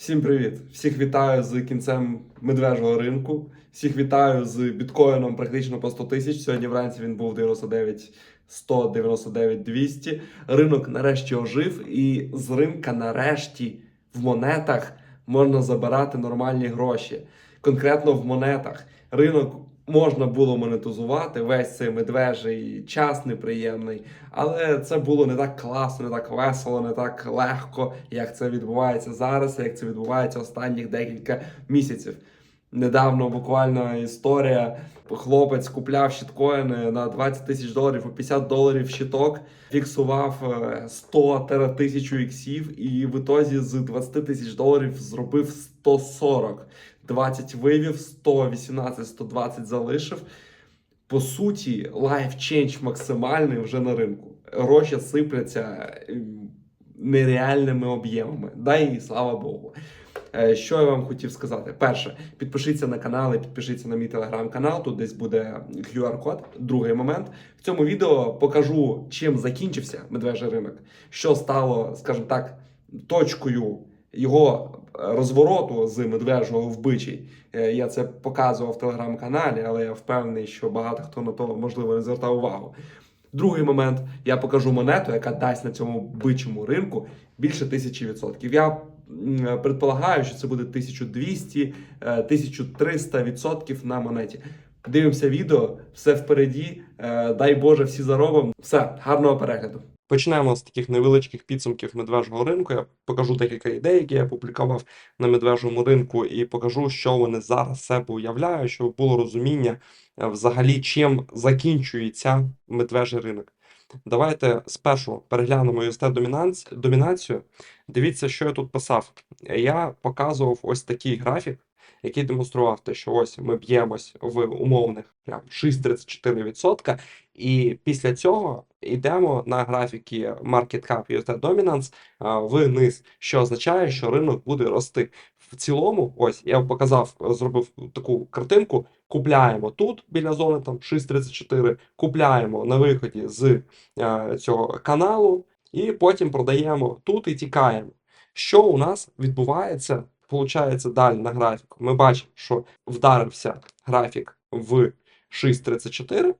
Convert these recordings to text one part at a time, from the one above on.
Всім привіт! Всіх вітаю з кінцем медвежого ринку. Всіх вітаю з біткоїном практично по 100 тисяч. Сьогодні вранці він був 99 100, 99 200. Ринок нарешті ожив, і з ринка нарешті в монетах можна забирати нормальні гроші. Конкретно в монетах. Ринок можна було монетизувати весь цей медвежий час неприємний, але це було не так класно, не так весело, не так легко, як це відбувається зараз, як це відбувається останніх декілька місяців. Недавно буквально історія. Хлопець купляв щиткоїни на 20 тисяч доларів, по 50 доларів щиток, фіксував е, 100 тисячу іксів, і в ітозі з 20 тисяч доларів зробив 140. 20 вивів, 118, 120 залишив. По суті, лайф ченч максимальний вже на ринку. Гроші сипляться ем, нереальними об'ємами. Дай і слава Богу. Е, Що я вам хотів сказати? Перше, підпишіться на канал і підпишіться на мій телеграм-канал. Тут десь буде QR-код. Другий момент. В цьому відео покажу, чим закінчився медвежий ринок, що стало, скажімо так, точкою його е, розвороту з медвежого в. Е, Я це показував в телеграм-каналі, але я впевнений, що багато хто на то можливо не звертав увагу. Другий момент я покажу монету, яка дасть на цьому бичому ринку більше тисячі відсотків. Я предполагаю, що це буде 1200, е, 1300 відсотків на монеті. Дивимося відео, все впереді. Е, Дай Боже, всі заробимо. Все, гарного перегляду. Почнемо з таких невеличких підсумків медвежого ринку. Я покажу декілька ідей, які я публікував на медвежому ринку, і покажу, що вони зараз себе уявляють, щоб було розуміння е, взагалі, чим закінчується медвежий ринок. Давайте спершу переглянемо UST-домінацію. Дивіться, що я тут писав. Я показував ось такий графік, який демонстрував те, що ось ми б'ємось в умовних прям 6,34%, і після цього йдемо на графіки Market Cap USD Dominance вниз, що означає, що ринок буде рости. В цілому, ось я показав, зробив таку картинку. Купляємо тут біля зони там 6,34, купляємо на виході з е, цього каналу, і потім продаємо тут і тікаємо. Що у нас відбувається? Получається далі на графіку. Ми бачимо, що вдарився графік в 6,34.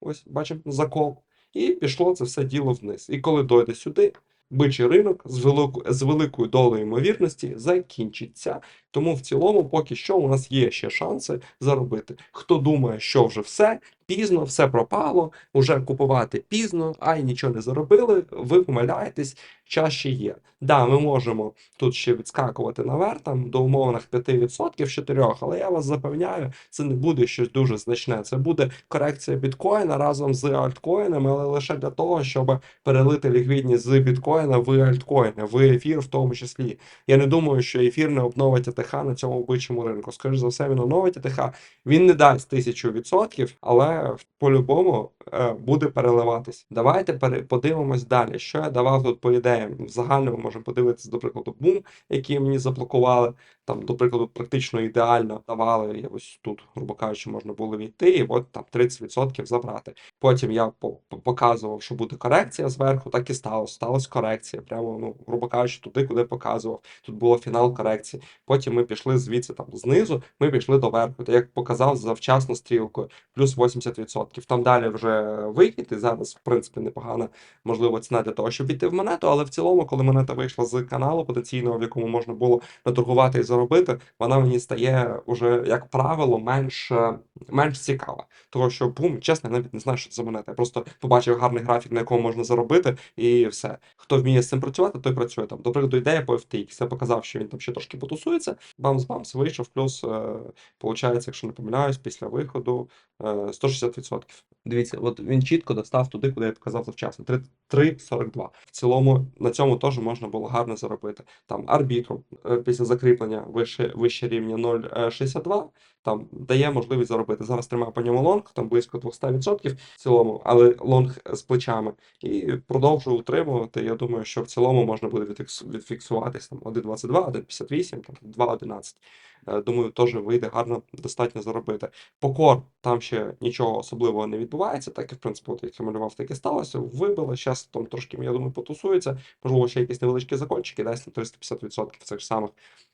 Ось бачимо закол. І пішло це все діло вниз. І коли дойде сюди, бичий ринок з, велику, з великою долею ймовірності закінчиться. Тому в цілому, поки що, у нас є ще шанси заробити. Хто думає, що вже все, пізно, все пропало, уже купувати пізно, а й нічого не заробили, ви помиляєтесь, час ще є. Да, ми можемо тут ще відскакувати наверх, там до умовних 5% 4, але я вас запевняю, це не буде щось дуже значне. Це буде корекція біткоїна разом з альткоїнами, але лише для того, щоб перелити ліквідність з біткоїна в альткоїни, в ефір в тому числі. Я не думаю, що ефір не обновить АТХ на цьому бичому ринку. Скоріше за все, він оновить АТХ. Він не дасть тисячу відсотків, але по-любому буде переливатись. Давайте подивимось далі. Що я давав тут по ідеям? В загальному можемо подивитися, до прикладу, бум, який мені заблокували. Там, до прикладу, практично ідеально давали. Я ось тут, грубо кажучи, можна було війти, і от там 30% забрати. Потім я по- по- показував, що буде корекція зверху, так і сталося. Сталася корекція. Прямо, ну, грубо кажучи, туди, куди показував. Тут було фінал корекції. Потім ми пішли звідси там знизу, ми пішли до верху. Як показав завчасно стрілкою, плюс 80%. Там далі вже вихід, зараз, в принципі, непогана можливо ціна для того, щоб війти в монету. Але в цілому, коли монета вийшла з каналу потенційного, в якому можна було наторгувати і заробити, вона мені стає уже, як правило, менш, е, менш цікава. Тому що бум, чесно, я навіть не знаю, що це за монета. Я просто побачив гарний графік, на якому можна заробити, і все. Хто вміє з цим працювати, той працює там. До прикладу, ідея по FTX. Я показав, що він там ще трошки потусується. Бамс-бамс, вийшов, плюс, е, получається, якщо не помиляюсь, після виходу е, 160%. Дивіться, от він чітко достав туди, куди я показав завчасно. 3 3,42. В цілому на цьому теж можна було гарно заробити. Там арбітру е, після закріплення вище, вище рівня 0,62 там дає можливість заробити. Зараз тримаю по ньому лонг, там близько 200% в цілому, але лонг з плечами. І продовжую утримувати. Я думаю, що в цілому можна буде відфікс- відфіксуватись там 1,22, 1,58, там 2,11. Е, Думаю, теж вийде гарно достатньо заробити. По кор там ще нічого особливого не відбувається. так і в принципі, от як я малював, так і сталося. Вибило, зараз там трошки, я думаю, потусується. Можливо, ще якісь невеличкі закольчики, дасть на 350% цих самих.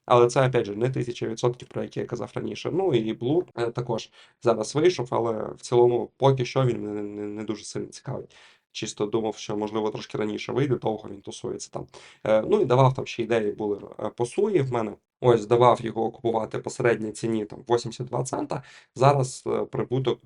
Але це, опять же, не 1000%, про які я казав раніше. Ну і Blur е, також зараз вийшов, але в цілому поки що він мене не, не дуже сильно цікавий. Чисто думав, що можливо трошки раніше вийде, довго він тусується там. Е, ну і давав там ще ідеї були по суї в мене. Ось давав його купувати по середній ціні там 82 цента. Зараз е, прибуток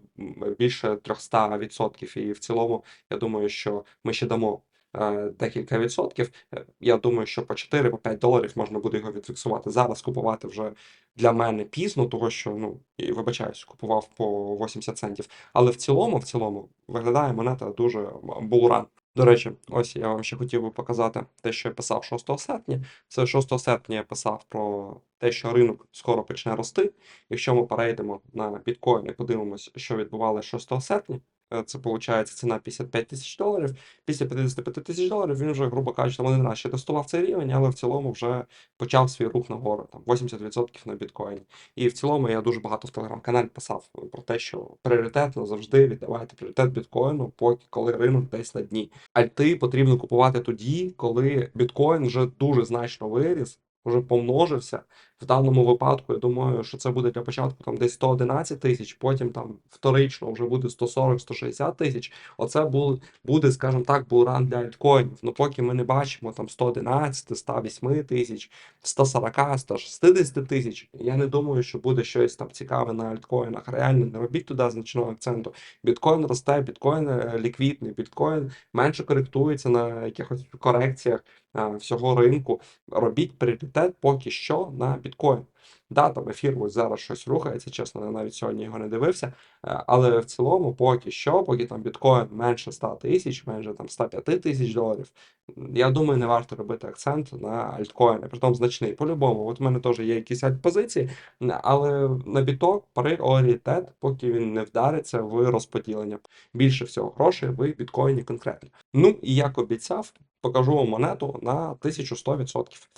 більше 300%. І в цілому, я думаю, що ми ще дамо е, декілька відсотків. Е, Я думаю, що по 4 по 5 доларів можна буде його відфіксувати. Зараз купувати вже для мене пізно, того що ну і вибачаюсь, купував по 80 центів. Але в цілому, в цілому, виглядає монета дуже булран. До речі, ось я вам ще хотів би показати те, що я писав 6 серпня. Це 6 серпня я писав про те, що ринок скоро почне рости. Якщо ми перейдемо на біткоін і подивимося, що відбувалося 6 серпня, це виходить ціна 55 тисяч доларів. Після 55 тисяч доларів він вже, грубо кажучи, там один раз ще тестував цей рівень, але в цілому вже почав свій рух нагору, там 80% на біткоїні. І в цілому я дуже багато в телеграм-каналі писав про те, що пріоритетно завжди віддавайте пріоритет біткоїну, поки коли ринок десь на дні. Альти потрібно купувати тоді, коли біткоін вже дуже значно виріс, вже помножився. В даному випадку, я думаю, що це буде для початку там десь 111 тисяч, потім там вторично вже буде 140-160 тисяч. Оце буде, буде, скажімо так, булран для альткоїнів. Ну поки ми не бачимо там 111, 108 тисяч, 140, 160 тисяч. Я не думаю, що буде щось там цікаве на альткоїнах. Реально не робіть туди значного акценту. Біткоін росте, біткоін е, ліквідний, біткоін менше коректується на якихось корекціях а, всього ринку. Робіть пріоритет поки що на біткоін. Да, там ефір ось зараз щось рухається, чесно, я навіть сьогодні його не дивився. Е, Але в цілому, поки що, поки там біткоін менше 100 тисяч, менше там 105 тисяч доларів, я думаю, не варто робити акцент на альткоїни, притом значний. По-любому, от у мене теж є якісь альтпозиції, але на біток пріоритет, поки він не вдариться в розподілення. Більше всього грошей в біткоїні конкретно. Ну і як обіцяв, покажу монету на 1100%.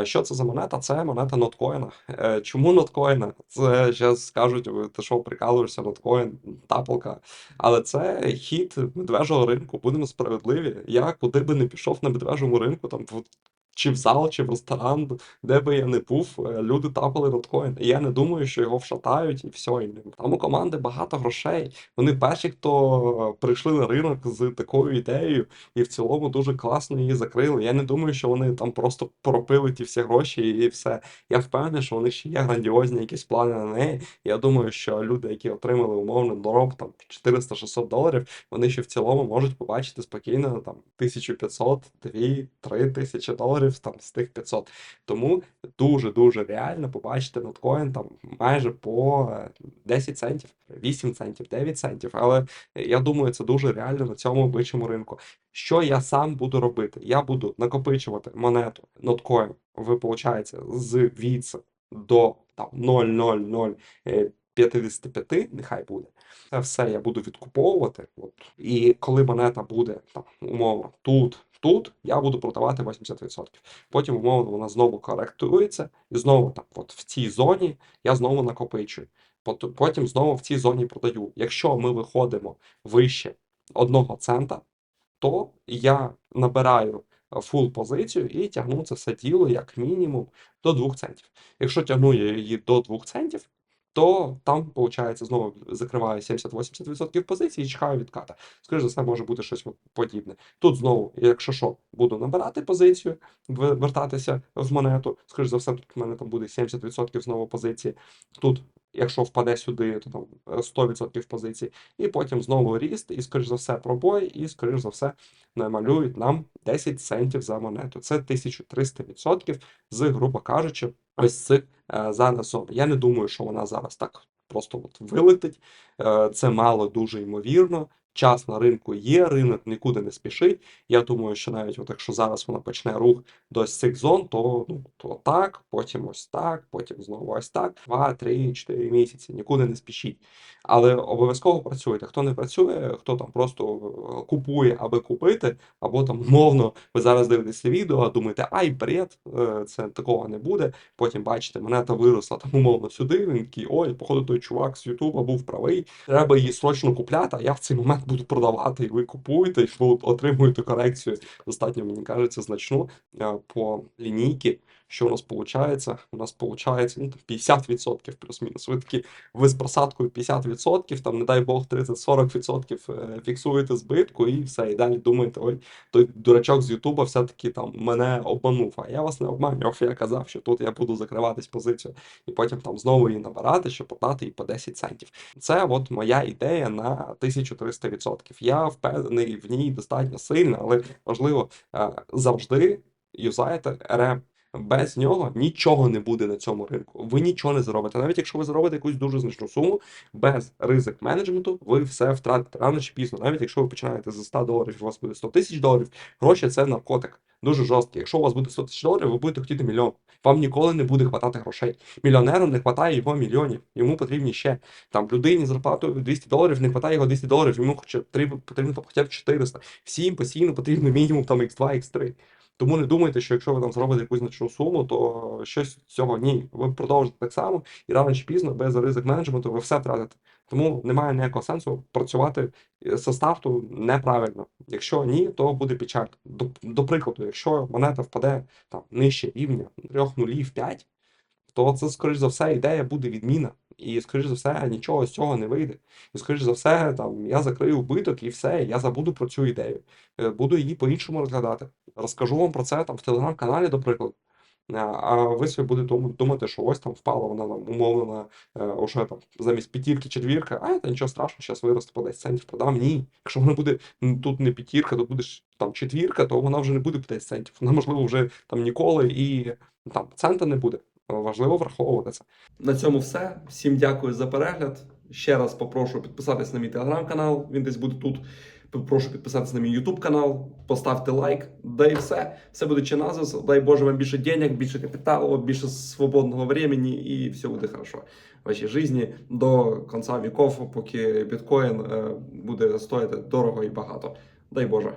Е, Що це за монета? Це монета ноткоїна. Е, Чому ноткоїна? Це зараз скажуть, ти що прикалуєшся, ноткоін, тапалка. Але це хід медвежого ринку. Будемо справедливі. Я куди би не пішов на медвежому ринку, там чи в зал, чи в ресторан, де би я не був, е, люди тапали ноткоін. І я не думаю, що його вшатають і все. І там у команди багато грошей. Вони перші, хто прийшли на ринок з такою ідеєю, і в цілому дуже класно її закрили. Я не думаю, що вони там просто пропили ті всі гроші і все. Я впевнений, що них ще є грандіозні якісь плани на неї. Я думаю, що люди, які отримали умовно дороб там 400-600 доларів, вони ще в цілому можуть побачити спокійно там 1500, 2, 3 тисячі доларів там з тих 500. Тому дуже-дуже реально побачити ноткоін там майже по е, 10 центів, 8 центів, 9 центів. Але я думаю, це дуже реально на цьому обличчому ринку. Що я сам буду робити? Я буду накопичувати монету ноткоін, ви, виходить, з віце до там 0,0055, нехай буде. Це все я буду відкуповувати. От. І коли монета буде там, умовно тут, тут, я буду продавати 80%. Потім, умовно, вона знову коректується, і знову так, от в цій зоні я знову накопичую. Потім знову в цій зоні продаю. Якщо ми виходимо вище 1 цента, то я набираю фул позицію і тягну це все діло як мінімум до 2 центів. Якщо тягну я її до 2 центів, то там, виходить, знову закриваю 70-80% позицій і чекаю відката. Скоріше за все, може бути щось подібне. Тут знову, якщо що, буду набирати позицію, вертатися в монету. Скоріше за все, тут в мене там буде 70% знову позиції. Тут, якщо впаде сюди, то там е, 100% позицій. І потім знову ріст, і, скоріш за все, пробой, і, скоріш за все, намалюють нам 10 центів за монету. Це 1300% з, грубо кажучи, ось цих зараз зон. Я не думаю, що вона зараз так просто от вилетить. Е, Це мало дуже ймовірно. Час на ринку є, ринок нікуди не спішить. Я думаю, що навіть от якщо зараз вона почне рух до цих зон, то, ну, то так, потім ось так, потім знову ось так. 2, 3, 4 місяці, нікуди не спішіть. Але обов'язково працюйте. Хто не працює, хто там просто е, купує, аби купити, або там умовно ви зараз дивитеся відео, думаєте, ай, бред, е, це такого не буде. Потім бачите, монета виросла там умовно сюди. Він такий, ой, походу, той чувак з Ютуба був правий. Треба її срочно купляти. А я в цей момент буду продавати, і ви купуєте, і ви отримуєте корекцію достатньо, мені кажеться, значну по лінійці. Що у нас виходить? У нас виходить ну, 50% плюс-мінус. Ви такі, ви з просадкою 50%, там, не дай Бог, 30-40% е, фіксуєте збитку і все. І далі думаєте, ой, той дурачок з Ютуба все-таки там мене обманув. А я вас не обманював, я казав, що тут я буду закриватись позицію і потім там знову її набирати, щоб подати її по 10 центів. Це от моя ідея на 1300%. Я впевнений в ній достатньо сильно, але важливо е, завжди юзаєте РМ. Без нього нічого не буде на цьому ринку. Ви нічого не заробите. Навіть якщо ви заробите якусь дуже значну суму, без ризик менеджменту ви все втратите рано чи пізно. Навіть якщо ви починаєте з 100 доларів, у вас буде 100 тисяч доларів, гроші це наркотик. Дуже жорсткий. Якщо у вас буде 100 тисяч доларів, ви будете хотіти мільйон. Вам ніколи не буде хватати грошей. Мільйонеру не хватає його мільйонів. Йому потрібні ще там людині з зарплатою 200 доларів, не хватає його 200 доларів, йому хоча потрібно хоча б 400. Всім постійно потрібно мінімум там x2, x3. Тому не думайте, що якщо ви там зробите якусь значну суму, то щось з цього ні. Ви продовжите так само, і рано чи пізно, без ризик менеджменту, ви все втратите. Тому немає ніякого сенсу працювати е, со старту неправильно. Якщо ні, то буде печаль. До, до прикладу, якщо монета впаде там нижче рівня 3 нулів 5, то це, скоріш за все, ідея буде відміна. І, скоріш за все, нічого з цього не вийде. І, скоріш за все, там я закрию вбиток і все, я забуду про цю ідею. Е, Буду її по-іншому розглядати. Розкажу вам про це там в телеграм-каналі, до прикладу. Е, А ви собі будете думати, що ось там впала вона там умовлена уже там замість п'ятірки, четвірка, а це нічого страшного, зараз виросте по 10 центів продам. Ні. Якщо вона буде тут не п'ятірка, то буде там четвірка, то вона вже не буде по 10 центів. Вона, можливо, вже там ніколи і там цента не буде. Важливо враховувати це. На цьому все. Всім дякую за перегляд. Ще раз попрошу підписатись на мій телеграм-канал. Він десь буде тут. Прошу підписатися на мій Ютуб канал, поставте лайк, да і все. Все буде чи назис. Дай Боже вам більше денег, більше капіталу, більше свободного времени, і все буде хорошо вашій житті до кінця віков, поки біткоін е, буде стоїти дорого і багато. Дай Боже.